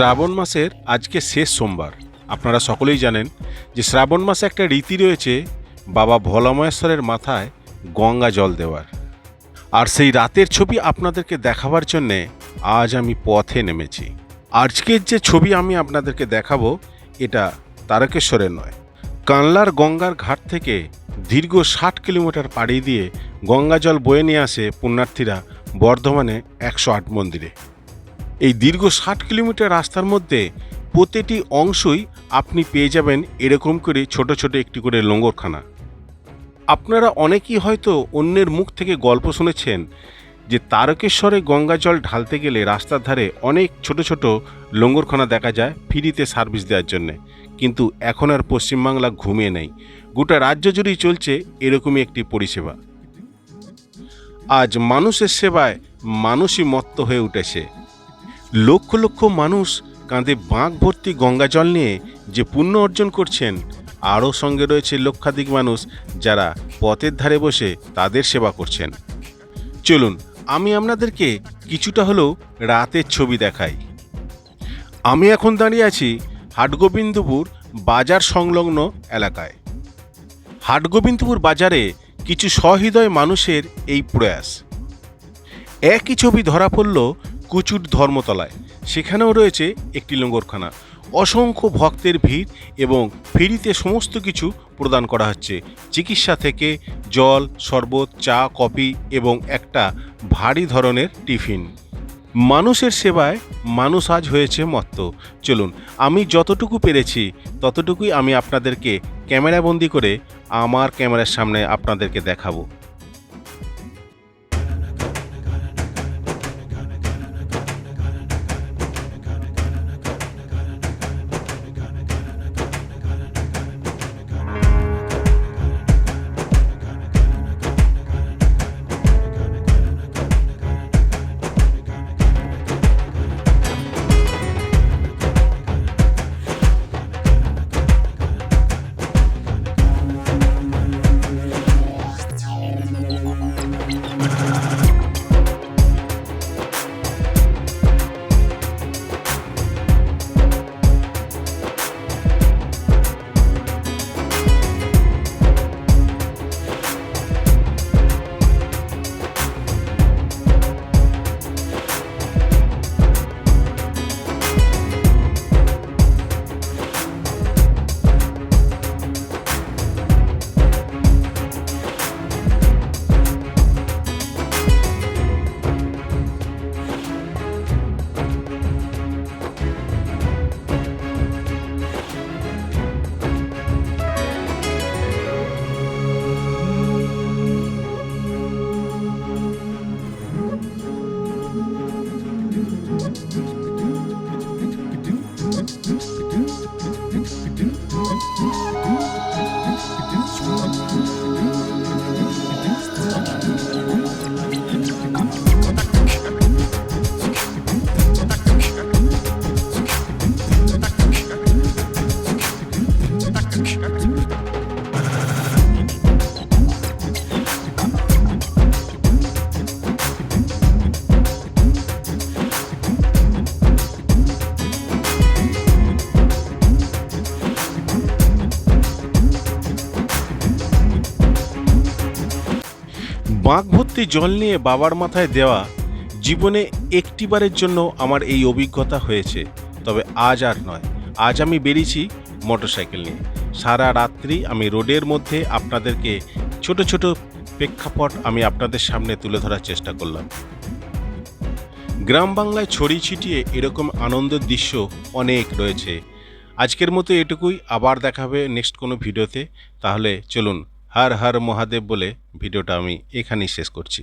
শ্রাবণ মাসের আজকে শেষ সোমবার। আপনারা সকলেই জানেন যে শ্রাবণ মাসে একটা রীতি রয়েছে, বাবা ভোলামহেশ্বরের মাথায় গঙ্গা জল দেওয়ার। আর সেই রাতের ছবি আপনাদেরকে দেখাবার জন্যে আজ আমি পথে নেমেছি। আজকের যে ছবি আমি আপনাদেরকে দেখাবো, এটা তারকেশ্বরের নয়। কানলার গঙ্গার ঘাট থেকে দীর্ঘ ষাট কিলোমিটার পাড়ি দিয়ে গঙ্গা জল বয়ে নিয়ে আসে পুণ্যার্থীরা বর্ধমানে একশো আট মন্দিরে। এই দীর্ঘ ষাট কিলোমিটার রাস্তার মধ্যে প্রতিটি অংশই আপনি পেয়ে যাবেন এরকম করে ছোট ছোট একটি করে লঙ্গরখানা আপনারা অনেকেই হয়তো অন্যের মুখ থেকে গল্প শুনেছেন যে তারকেশ্বরে গঙ্গা জল ঢালতে গেলে রাস্তার ধারে অনেক ছোট ছোট লঙ্গরখানা দেখা যায় ফ্রিতে সার্ভিস দেওয়ার জন্যে। কিন্তু এখন আর পশ্চিমবাংলা ঘুমিয়ে নেই। গোটা রাজ্য জুড়েই চলছে এরকমই একটি পরিষেবা। আজ মানুষের সেবায় মানুষই মত্ত হয়ে উঠেছে। লক্ষ লক্ষ মানুষ কাঁধে বাঁক ভর্তি গঙ্গা জল নিয়ে যে পুণ্য অর্জন করছেন, আরও সঙ্গে রয়েছে লক্ষাধিক মানুষ যারা পথের ধারে বসে তাদের সেবা করছেন। চলুন, আমি আপনাদেরকে কিছুটা হলেও রাতের ছবি দেখাই। আমি এখন দাঁড়িয়ে আছি হাটগোবিন্দপুর বাজার সংলগ্ন এলাকায়। হাটগোবিন্দপুর বাজারে কিছু সহৃদয় মানুষের এই প্রয়াস। একই ছবি ধরা পড়ল কুচুর ধর্মতলায়। সেখানেও রয়েছে একটি লঙ্গরখানা। অসংখ্য ভক্তের ভিড় এবং ফ্রিতে সমস্ত কিছু প্রদান করা হচ্ছে। চিকিৎসা থেকে জল, শরবত, চা, কফি এবং একটা ভারী ধরনের টিফিন। মানুষের সেবায় মানুষ আজ হয়েছে মত্ত। চলুন, আমি যতটুকু পেরেছি, ততটুকুই আমি আপনাদেরকে ক্যামেরাবন্দি করে আমার ক্যামেরার সামনে আপনাদেরকে দেখাবো। Música বাঁক ভর্তি জল নিয়ে বাবার মাথায় দেওয়া জীবনে একটিবারের জন্য আমার এই অভিজ্ঞতা হয়েছে। তবে আজ আর নয়। আজ আমি বেরিয়েছি মোটরসাইকেল নিয়ে। সারা রাত্রি আমি রোডের মধ্যে আপনাদেরকে ছোট ছোট প্রেক্ষাপট আমি আপনাদের সামনে তুলে ধরার চেষ্টা করলাম। গ্রাম বাংলায় ছড়িয়ে ছিটিয়ে এরকম আনন্দের দৃশ্য অনেক রয়েছে। আজকের মতো এটুকুই। আবার দেখাবে নেক্সট কোনো ভিডিওতে। তাহলে চলুন হর হর মহাদেব বলে ভিডিওটা আমি এখানেই শেষ করছি।